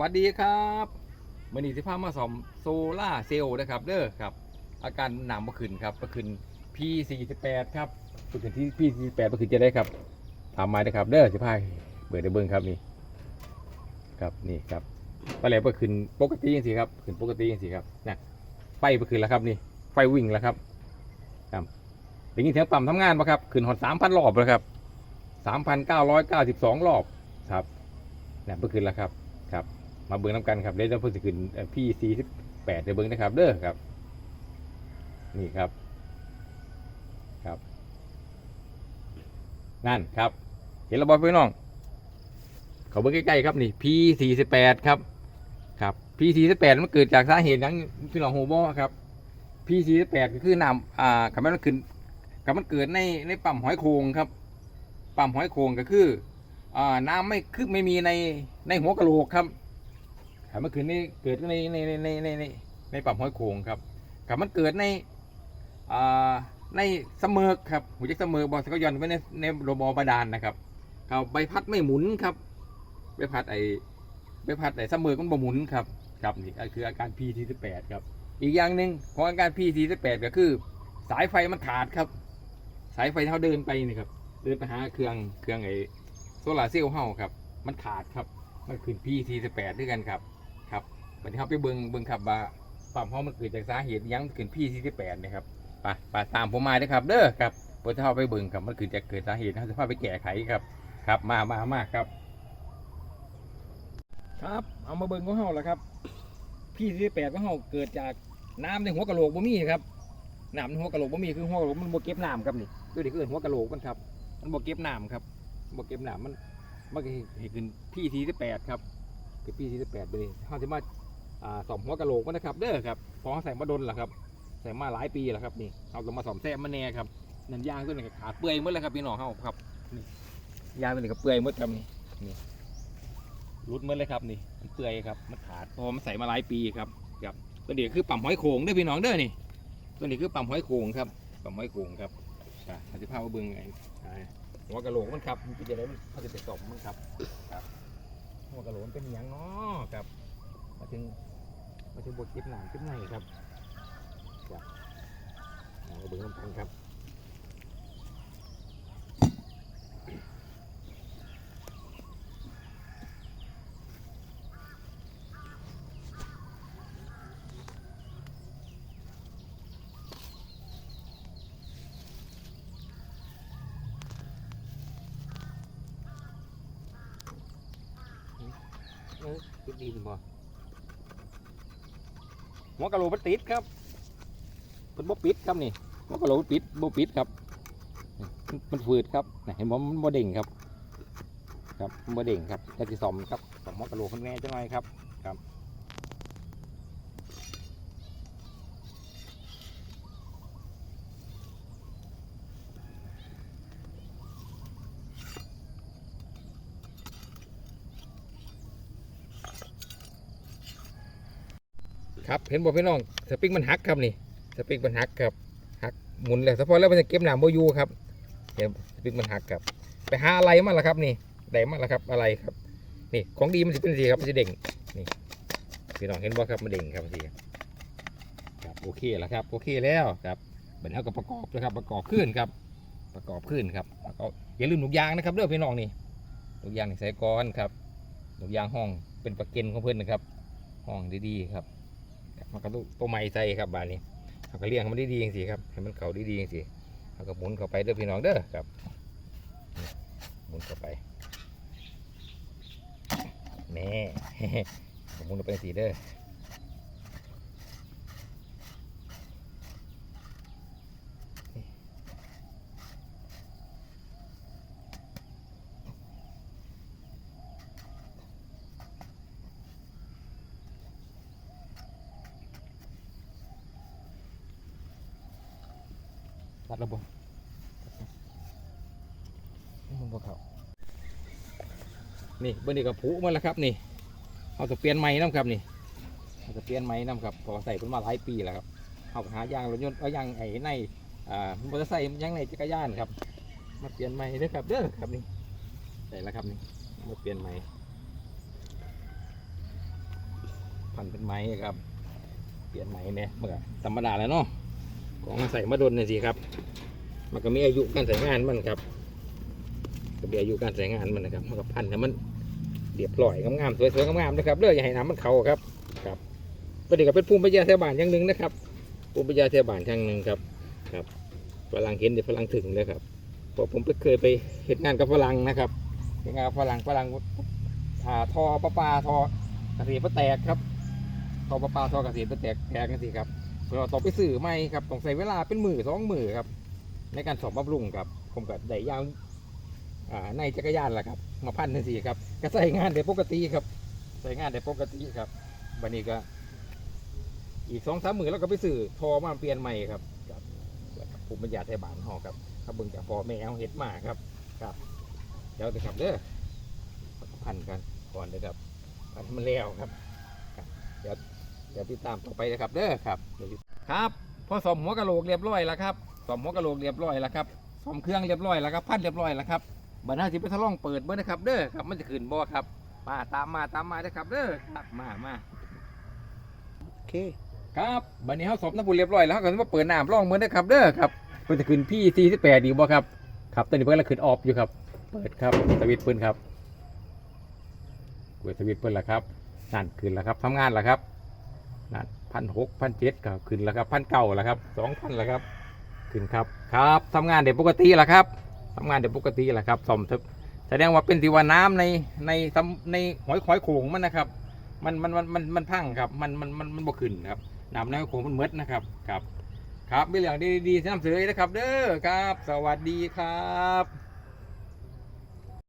วัสดีครับมื่อนี้สิพามาสอมโซล่าเซลล์นะครับเด้อครับ อาการหนามบ่ขึ้นครับบ่ขึ้น P48 ครับบ่ขึ้นที่ P48 บ่ขึ้นจะได้ครับตามมาเด้ครับเด้อสิพาเปิดได้เบิ่งครับนี่ครับนี่ครับปลาแหลมบ่ขึ้นปกติจังซี่ครับขึ้นปกติจังซี่ครับนะไฟบ่ขึ้นแล้วครับนี่ไฟวิ่งแล้วครับครับได้ยินเสียงปั๊มทำงานปะครับขึ้นฮอด3,000รอบแล้วครับ3,992รอบครับเนี่ยบ่ขึ้นแล้วครับ มาเบิ้งน้ำกันครับเดี๋ยวพูดถึงพี่ซีสิบแปดเดี๋ยวเบิ้งนะครับ เด้อครับ นี่ครับ ครับ นั่นครับ เห็นระบอยพี่น้อง เขาเบิ้งใกล้ๆครับนี่พีสี่สิบแปดครับ ครับพีสี่สิบแปดมันเกิดจากสาเหตุหยังพี่น้องโฮบอครับพีสี่สิบแปดก็คือน้ำอ่าคำมันขึ้นคำมันเกิดในในปั๊มหอยโขงครับปั๊มหอยโขงก็คืออ่าน้ำไม่คือไม่มีในในหัวกะโหลกครับ เมื่อคืนนี้เกิดในในในในในในปั๊มห้อยโขงครับครับมันเกิดในอ่าในเสมอครับหัวใจเสมอบอสก็ย้อนไว้ในในโรบอบาดาลนะครับครับใบพัดไม่หมุนครับใบพัดไอใบพัดไอเสมอมันบ่หมุนครับครับนี่คืออาการ P48 ครับอีกอย่างหนึ่งของอาการ P48 ก็คือ สายไฟมันขาดครับ สายไฟที่เขาเดินไปนี่ครับเดินไปหาเครื่องเครื่องไอโซลาร์เซลล์เฮาครับ มันขาดครับมันขึ้น P48 ด้วยกันครับ ครับวันนี้เขาไปเบิงเบิงครับว่าปั๊มเฮามันเกิดจากสาเหตุยังขึ้น P48 นะครับไปไปตามผมมาเด้ครับ เด้อครับพอจะเข้าไปเบิงครับมันเกิดจากเกิดสาเหตุเขาจะพาไปแก้ไขครับ ครับมามามาครับ ครับเอามาเบิงของเฮาแล้วครับ P48 ของเฮาเกิดจากน้ำในหัวกะโหลกบ่มีครับน้ำในหัวกะโหลกบ่มีคือหัวกะโหลกมันบ่เก็บน้ำครับนี่ด้วยนี่คือหัวกะโหลกมันครับ มันบ่เก็บน้ำครับบ่เก็บหนามมันมันก็เห็นขึ้นพี่ที่ที่แปดครับ คือพี่ทีที่แปดไปเลยเขาจะมาอ่าสอมหัวกะโหลกมันนะครับ เด้อครับพอใส่มาดนล่ะครับ ใส่มาหลายปีแล้วครับนี่เขาก็มาสอมแซมมาแน่ครับนันยางตัวนี้ก็ขาดเปื่อยหมดเลยครับพี่น้องเขาครับนี่ยางตัวนี้ก็เปื่อยหมดครับนี่นี่รุดหมดเลยครับนี่มันเปื่อยครับมันขาดเพราะมันใส่มาหลายปีครับครับตัวนี้คือปั๊มหอยโขงเด้อพี่น้องเด้อนี่ ตัวนี้คือปั๊มหอยโขงครับปั๊มหอยโขงครับอ่าเขาจะพามาเบิ่งไงอ่าหัวกะโหลกมันครับมันเป็นจะได้มันเขาจะไปสมมันครับครับ หัวกระโหลกมันเป็นอย่างนาะครับ มาถึงมาถึงบทคิบหนามขึ้นในครับครับเอาเบิ้งน้ำพันครับ เออติดดินบ่หัวกะโหลกมันติดครับเป็นบ่ปิดครับนี่หัวกะโหลกมันปิดบ่ปิดครับ มันฟืดครับเห็นบ่มันบ่เด้งครับ ครับมันบ่เด้งครับจะสิซ่อมครับซ่อมหัวกะโหลกมันแน่จังครับครับ ครับ เห็นบ่พี่น้องสปริงมันหักครับนี่สปริงมันหักครับหักหมุนเลยเฉพาะแล้วมันจะเก็บหนามโมยูครับเห็นสปริงมันหักครับ ไปหาอะไรมาละครับนี่ได้มาละครับอะไรครับ นี่ของดีมันจะเป็นสีครับมันจะเด่งนี่พี่น้องเห็นบ่ครับมันเด่งครับสีครับโอเคแล้วครับโอเคแล้วครับเบรเอากับประกอบนะครับประกอบขึ้นครับ ประกอบขึ้นครับแล้วก็อย่าลืมหนุกยางนะครับเด้อพี่น้องนี่หนุกยางใส่ก้อนครับหนุกยางห้องเป็นประเก็นของเพื่อนนะครับ ห้องดีๆครับ มันก็ตัวใหม่ใส่ครับบานนี้เขาก็เลี้ยงให้มันดีๆองสิครับให้มันเข่าดีๆองสิเขาก็หมุนเข้าไปเด้อพี่น้องเด้อครับหมุนเข้าไปแม่หมุนเข้าไปสิเด้อ ตัดระบบมันบ่เข้านี่เบอร์นี้ก็ผุมาแล้วครับนี่เขาจะเปลี่ยนไม้น้ำครับนี่เขาจะเปลี่ยนไม้น้ำครับพอใส่เป็นมาหลายปีแล้วครับเขาหายางรถยนต์เอายางไอ้ในอ่ามอเตอร์ไซค์ยางในจักรยานครับ มาเปลี่ยนไม้ด้อครับเด้อครับนี่ใส่แล้วครับนี่มาเปลี่ยนไม้มันเป็นไม้ครับ เปลี่ยนไม้เนี่ยมันก็ธรรมดาแล้วเนาะ ของใส่มาดนนี่ยสิครับ มันก็มีอายุการใช้งานมันครับก็มีอายุการใช้งานมันนะครับมันก็พันให้มันเรียบร้อยงามๆสวยๆงามๆนะครับเลือกอย่าให้น้ำมันเขาครับครับตัวนี้ก็เป็นภูมิปัญญาชาวบานอย่างหนึ่งนะครับภูมิปัญญาชาวบานอย่างหนึ่งครับครับฝรั่งเห็นเดี๋ยวฝรั่งถึงเลยครับเพราะผมไปเคยไปเห็นงานกับฝรั่งนะครับเห็นงานฝรั่งฝรั่งผ่าทอประปาทอกระสีประแตกครับทอประปาทอกระสีประแตกแตกกันสิครับ เราต้องไปสื่อไม่ครับต้องใช้เวลาเป็นหมือสองหมือครับ ในการสอบบำรุงครับ ผมก็ได้ยางในจักรยานแหละครับ มาพันนั่นสิครับ ก็ใส่งานได้ปกติครับ ใส่งานได้ปกติครับบันนี้ก็ อีกสองสามหมื่นแล้วก็ไปซื้อทอมาเปลี่ยนใหม่ครับครับแล้วก็ผมบรรยาไทยบานหอครับถ้าเบิ่งจากพ่อแม่เอาเห็ดมาครับ ครับเดี๋ยวจะครับเด้อพันกันก่อนเลยครับพันมันแล้วครับครับเดี๋ยว เดี๋ยวติดตามต่อไปนะครับเด้อครับเดี๋ยวติดครับพอสมหัวกะโหลกเรียบร้อยแล้วครับสมหัวกะโหลกเรียบร้อยแล้วครับสมเครื่องเรียบร้อยแล้วครับพันเรียบร้อยแล้วครับบันทึกที่ไปทดลองเปิดเบิ้นะครับเด้อครับมันจะขึ้นบ่ครับมาตามมาตามมาเด้อครับเด้อครับมามาโอเคครับบันนี้เขาสอบน้ำบุญเรียบร้อยแล้วเขาก็มาเปิดน้ำร่องเหมือนนะครับเด้อครับเพิ่นจะขึ้นพี่สี่สิบแปดดีบ่ครับครับตอนนี้เพิ่นกำลังขึ้นออฟอยู่ครับ เปิดครับสวิตช์เพิ่นครับกดสวิตช์เพิ่นแล้วครับนั่นขึ้นแล้วครับทำงานแล้วครับ นั่นพันหกพันเจ็ดก็ขึ้นแล้วครับพันเก้าแล้วครับสองพันแล้วครับ ขึ้นครับครับทำงานเด็ปกติแล้วครับทำงานเด็ปกติแล้วครับสมทึบแสดงว่าเป็นทีว่าน้ำในในในหอยหอยโขงมันนะครับ มันมันมันมันมันพังครับ มันมันมันมันบ่ขึ้นครับน้ำในหอยโขงมันเมดนะครับครับ ครับมีเรื่องดีๆที่นำเสนอนะครับ เด้อครับ สวัสดีครับ